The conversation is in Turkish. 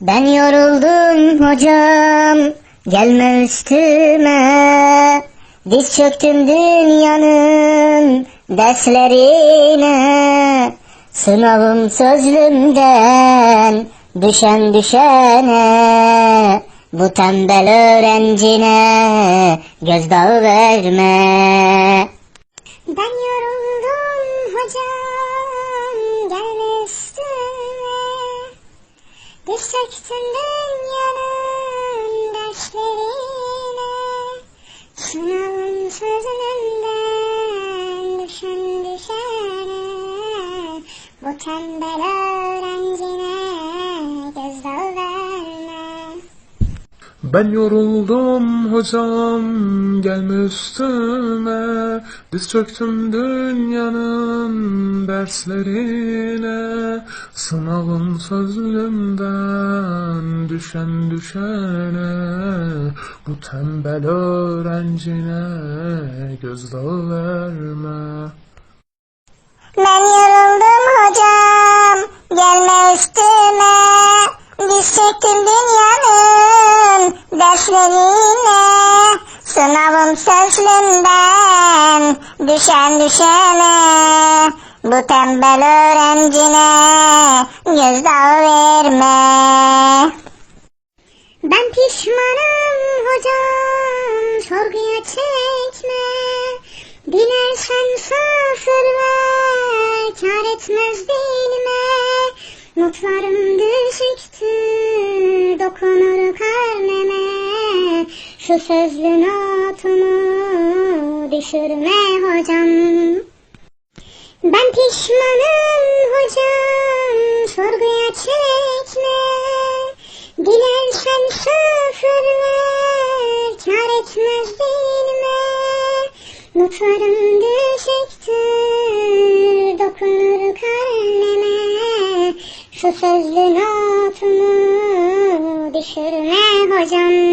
Ben yoruldum hocam, gelme üstüme. Diz çöktüm dünyanın derslerine. Sınavım sözlümden, düşen düşene. Bu tembel öğrencine gözdağı verme. Diz çöktüm dünyanın derslerine Sınavın sözlerinden düşen düşene Bu tembel Ben yoruldum hocam gelme üstüme. Diz çöktüm dünyanın derslerine. Sınavın sözlümden düşen düşene. Bu tembel öğrencine gözdağı verme. Ben yoruldum hocam, gelme üstüme. Diz çöktüm dünyanın derslerine. Sınavım sözlümden, düşen düşene. Bu tembel öğrencine gözdağı verme. Ben pişmanım hocam, sorguya çekme. Dilersen sıfır ver, kar etmez dilime. Notlarım düşüktür, dokunur karneme. Şu sözlü notumu düşürme hocam. Ben pişmanım hocam, sorguya çekme. Dilersen sıfır ver, kar etmez dilime. Notlarım düşüktür, dokunur karneme. Şu sözlü notumu düşürme hocam.